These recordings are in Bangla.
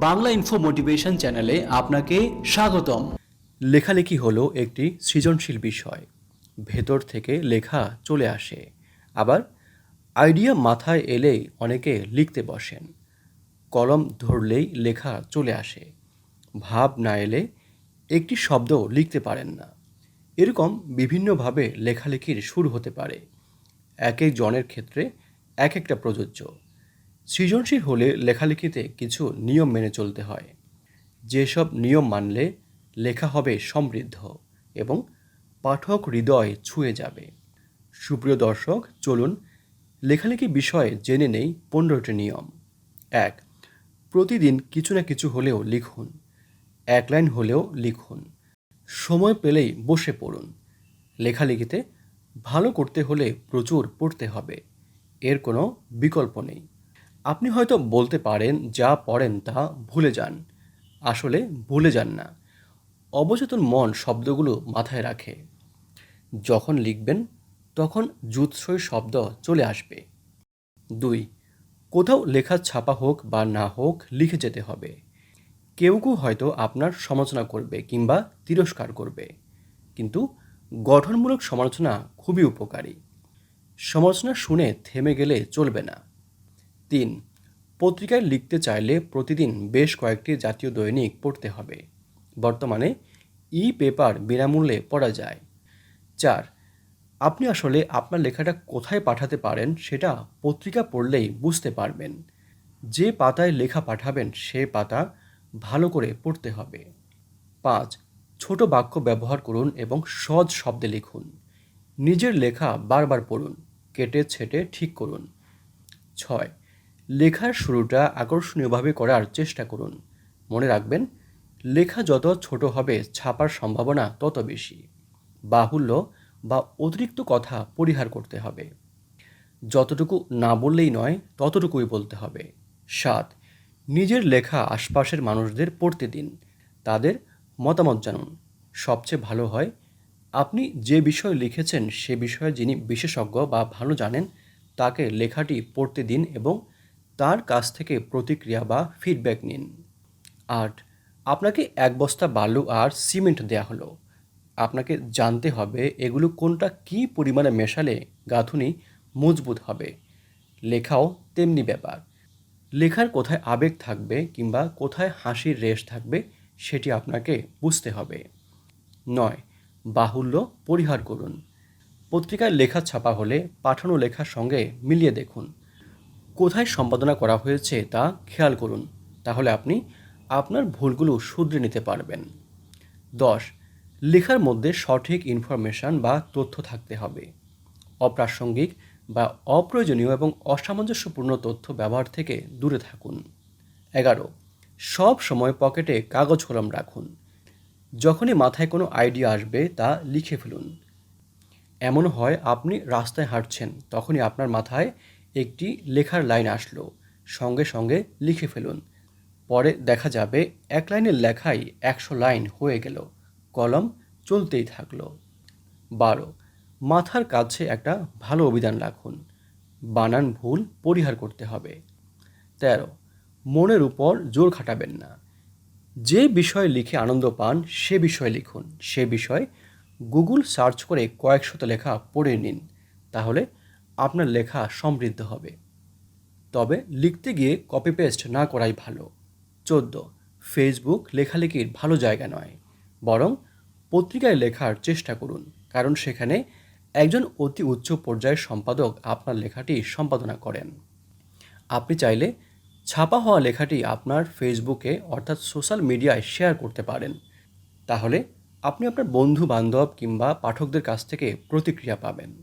বাংলা ইনফো মোটিভেশন চ্যানেলে আপনাকে স্বাগতম। লেখালেখি হলো একটি সৃজনশীল বিষয়। ভেতর থেকে লেখা চলে আসে। আবার আইডিয়া মাথায় এলেই অনেকে লিখতে বসেন। কলম ধরলেই লেখা চলে আসে। ভাব না এলে একটি শব্দ লিখতে পারেন না। এরকম বিভিন্নভাবে লেখালেখির শুরু হতে পারে। এক এক জনের ক্ষেত্রে এক একটা প্রযোজ্য। সৃজনশীল হলে লেখালেখিতে কিছু নিয়ম মেনে চলতে হয়। যেসব নিয়ম মানলে লেখা হবে সমৃদ্ধ এবং পাঠক হৃদয় ছুঁয়ে যাবে। সুপ্রিয় দর্শক, চলুন লেখালেখি বিষয়ে জেনে নেই পনেরোটি নিয়ম। এক, প্রতিদিন কিছু না কিছু হলেও লিখুন। এক লাইন হলেও লিখুন। সময় পেলেই বসে পড়ুন। লেখালেখিতে ভালো করতে হলে প্রচুর পড়তে হবে। এর কোনো বিকল্প নেই। আপনি হয়তো বলতে পারেন যা পড়েন তা ভুলে যান। আসলে ভুলে যান না। অবচেতন মন শব্দগুলো মাথায় রাখে। যখন লিখবেন, তখন জুৎসই শব্দ চলে আসবে। দুই, কোথাও লেখা ছাপা হোক বা না হোক লিখে যেতে হবে। কেউ কেউ হয়তো আপনার সমালোচনা করবে কিংবা তিরস্কার করবে। কিন্তু গঠনমূলক সমালোচনা খুবই উপকারী। সমালোচনা শুনে থেমে গেলে চলবে না। তিন, পত্রিকায় লিখতে চাইলে প্রতিদিন বেশ কয়েকটি জাতীয় দৈনিক পড়তে হবে। বর্তমানে ই পেপার বিনামূল্যে পড়া যায়। চার, আপনি আসলে আপনার লেখাটা কোথায় পাঠাতে পারেন সেটা পত্রিকা পড়লেই বুঝতে পারবেন। যে পাতায় লেখা পাঠাবেন সে পাতা ভালো করে পড়তে হবে। পাঁচ, ছোট বাক্য ব্যবহার করুন এবং সহজ শব্দে লিখুন। নিজের লেখা বারবার পড়ুন, কেটে ছেটে ঠিক করুন। ছয় লেখার শুরুটা আকর্ষণীয়ভাবে করার চেষ্টা করুন। মনে রাখবেন, লেখা যত ছোট হবে, ছাপার সম্ভাবনা তত বেশি। বাহুল্য বা অতিরিক্ত কথা পরিহার করতে হবে। যতটুকু না বললেই নয়, ততটুকুই বলতে হবে। সাত, নিজের লেখা আশপাশের মানুষদের পড়তে দিন। তাদের মতামত জানুন। সবচেয়ে ভালো হয়, আপনি যে বিষয় লিখেছেন সে বিষয়ে যিনি বিশেষজ্ঞ বা ভালো জানেন, তাকে লেখাটি পড়তে দিন এবং তার কাছ থেকে প্রতিক্রিয়া বা ফিডব্যাক নিন। আট, আপনাকে এক বস্তা বালু আর সিমেন্ট দেয়া হলো। আপনাকে জানতে হবে এগুলো কোনটা কী পরিমাণে মেশালে গাঁথুনি মজবুত হবে। লেখাও তেমনি ব্যাপার। লেখার কোথায় আবেগ থাকবে কিংবা কোথায় হাসির রেশ থাকবে সেটি আপনাকে বুঝতে হবে। নয়, বাহুল্য পরিহার করুন। পত্রিকায় লেখা ছাপা হলে পাঠানো লেখার সঙ্গে মিলিয়ে দেখুন। কোথায় সম্পাদনা করা হয়েছে তা খেয়াল করুন। তাহলে আপনি আপনার ভুলগুলো শুধরে নিতে পারবেন। দশ, লেখার মধ্যে সঠিক ইনফরমেশন বা তথ্য থাকতে হবে। অপ্রাসঙ্গিক বা অপ্রয়োজনীয় এবং অসামঞ্জস্যপূর্ণ তথ্য ব্যবহার থেকে দূরে থাকুন। এগারো, সব সময় পকেটে কাগজ কলম রাখুন। যখনই মাথায় কোনো আইডিয়া আসবে তা লিখে ফেলুন। এমন হয় আপনি রাস্তায় হাঁটছেন, তখনই আপনার মাথায় একটি লেখার লাইন আসলো। সঙ্গে সঙ্গে লিখে ফেলুন। পরে দেখা যাবে এক লাইনের লেখাই একশো লাইন হয়ে গেল। কলম চলতেই থাকল। বারো। মাথার কাছে একটা ভালো অভিধান রাখুন। বানান ভুল পরিহার করতে হবে। তেরো। মনের উপর জোর খাটাবেন না। যে বিষয়ে লিখে আনন্দ পান, সে বিষয়ে লিখুন। সে বিষয় গুগল সার্চ করে কয়েক শত লেখা পড়ে নিন। তাহলে আপনার লেখা সমৃদ্ধ হবে। তবে লিখতে গিয়ে কপি পেস্ট না করাই ভালো। চোদ্দ ফেসবুক লেখালেখির ভালো জায়গা নয়। বরং পত্রিকায় লেখার চেষ্টা করুন। কারণ সেখানে একজন অতি উচ্চ পর্যায়ের সম্পাদক আপনার লেখাটি সম্পাদনা করেন। আপনি চাইলে ছাপা হওয়া লেখাটি আপনার ফেসবুকে অর্থাৎ সোশ্যাল মিডিয়ায় শেয়ার করতে পারেন। তাহলে আপনি আপনার বন্ধু বান্ধব কিংবা পাঠকদের কাছ থেকে প্রতিক্রিয়া পাবেন।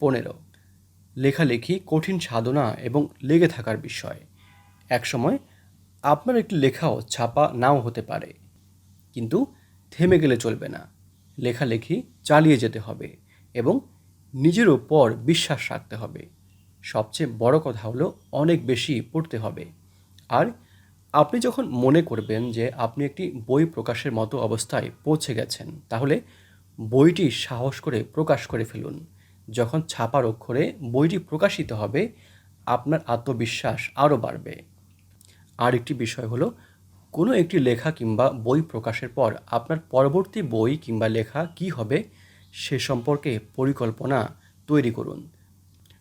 পনেরো লেখালেখি কঠিন সাধনা এবং লেগে থাকার বিষয়। একসময় আপনার একটি লেখাও ছাপা নাও হতে পারে। কিন্তু থেমে গেলে চলবে না। লেখালেখি চালিয়ে যেতে হবে এবং নিজের উপর বিশ্বাস রাখতে হবে। সবচেয়ে বড় কথা হলো অনেক বেশি পড়তে হবে। আর আপনি যখন মনে করবেন যে আপনি একটি বই প্রকাশের মতো অবস্থায় পৌঁছে গেছেন, তাহলে বইটি সাহস করে প্রকাশ করে ফেলুন। যখন ছাপার অক্ষরে বইটি প্রকাশিত হবে, আপনার আত্মবিশ্বাস আরও বাড়বে। আর একটি বিষয় হলো, কোনো একটি লেখা কিংবা বই প্রকাশের পর আপনার পরবর্তী বই কিংবা লেখা কি হবে সে সম্পর্কে পরিকল্পনা তৈরি করুন,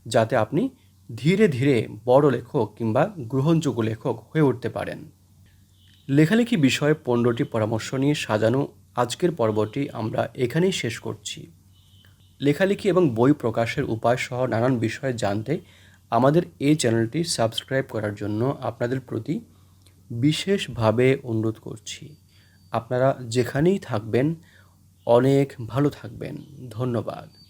যাতে আপনি ধীরে ধীরে বড় লেখক কিংবা গ্রহণযোগ্য লেখক হয়ে উঠতে পারেন। লেখালেখি বিষয়ে পনেরোটি পরামর্শ নিয়ে সাজানো আজকের পর্বটি আমরা এখানেই শেষ করছি। লেখালেখি এবং বই প্রকাশের উপায় সহ নানান বিষয়ে জানতে আমাদের এই চ্যানেলটি সাবস্ক্রাইব করার জন্য আপনাদের প্রতি বিশেষভাবে অনুরোধ করছি। আপনারা যেখানেই থাকবেন, অনেক ভালো থাকবেন। ধন্যবাদ।